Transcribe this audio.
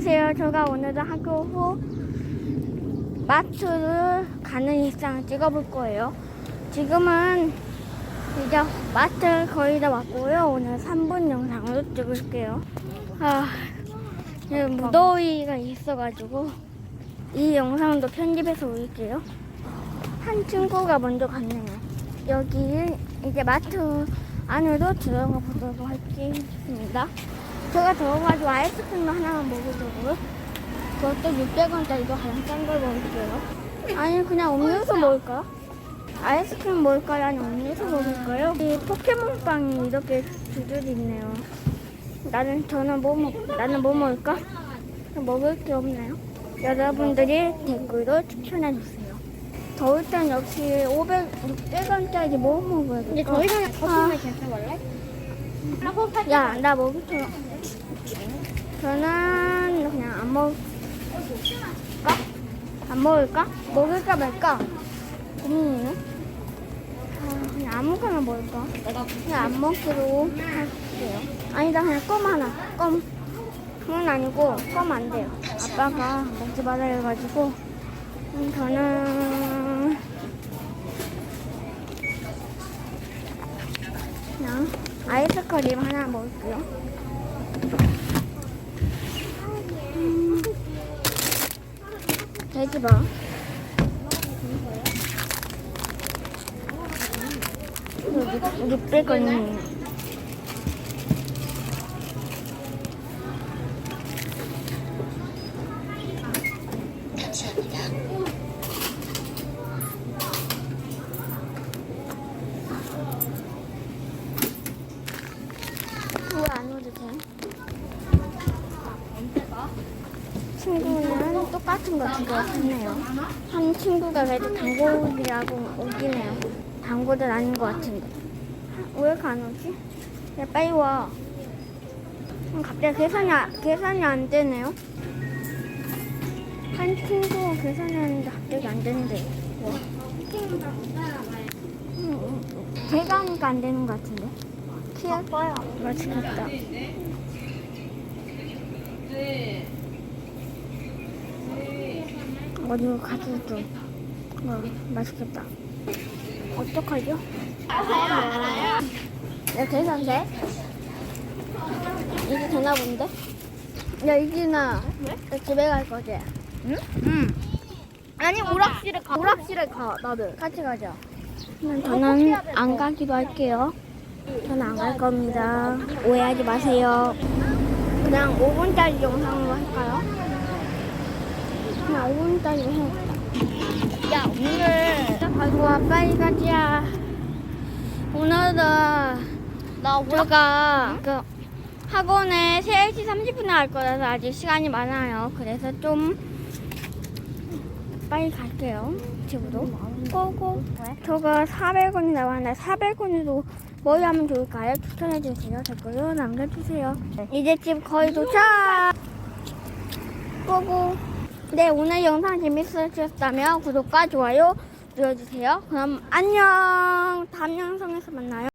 안녕하세요. 제가 오늘은 학교 후 마트를 가는 일상을 찍어볼 거예요. 지금은 이제 마트 거의 다 왔고요. 오늘 3분 영상으로 찍을게요. 아, 무더위가 있어가지고 이 영상도 편집해서 올릴게요. 한 친구가 먼저 갔네요. 여기 이제 마트 안으로 들어가 보도록 하겠습니다. 제가 들어가지고 아이스크림 하나만 먹으려고요. 그것도 600원짜리도 가장 싼 걸 먹을게요. 아니 그냥 음료수 먹을까요? 아이스크림 먹을까요? 아니 음료수 먹을까요? 이 포켓몬빵이 이렇게 두 줄이 있네요. 나는 저는 뭐 먹, 나는 뭐 먹을까? 먹을 게 없나요? 여러분들이 댓글로 추천해 주세요. 더울 땐 역시 500, 600원짜리 뭐 먹어야 될까? 근데 더 이상 아. 거품을 괜찮을래? 야, 나 먹을 거. 저는 그냥 안 먹을까? 안 먹을까? 먹을까 말까? 고민이네. 아, 그냥 아무거나 먹을까? 그냥 안 먹기로 할게요. 아니다, 그냥 껌 하나. 껌. 그건 아니고, 껌 안 돼요. 아빠가 먹지 말라 해가지고, 음, 저는 그냥 아이스크림 하나 먹을게요. 음, 돼지바. 600원이에요. 왜안 오도 돼? 친구는 똑같은 거 두개 샀네요. 한 친구가 그래도 단골이라고 오긴 해요. 단골은 아닌 것 같은데. 왜 이렇게 안 오지? 야, 빨리 와. 음, 갑자기 계산이, 아- 계산이 안 되네요. 한 친구가 계산이 하는데 갑자기 안 되는데. 와. 음, 음, 제가 하니까 안 되는 것 같은데. 키울 거야. 맛있겠다. 어디로 가지고 좀. 와, 맛있겠다. 어떡하죠? 야, 계산 돼? 이게 되나 본데? 야, 이진아. 너 집에 갈 거지? 응? 응. 아니 오락실에 가. 오락실에 가. 나도. 같이 가자. 그럼 저는 안 가기로 할게요. 저는 안 갈 겁니다. 오해하지 마세요. 그냥 5분짜리 영상으로 할까요? 그냥 5분짜리로 해야겠다. 야 오늘 아이고, 와, 빨리 가자. 오늘은 나. 제가 그 학원에 3시 30분에 갈 거라서 아직 시간이 많아요. 그래서 좀 빨리 갈게요. 집으로. 고고. 저가 400원이 나왔는데 400원으로 뭘 하면 좋을까요? 추천해주세요. 댓글로 남겨주세요. 이제 집 거의 도착! 고고. 네, 오늘 영상 재밌으셨다면 구독과 좋아요 눌러주세요. 그럼 안녕! 다음 영상에서 만나요.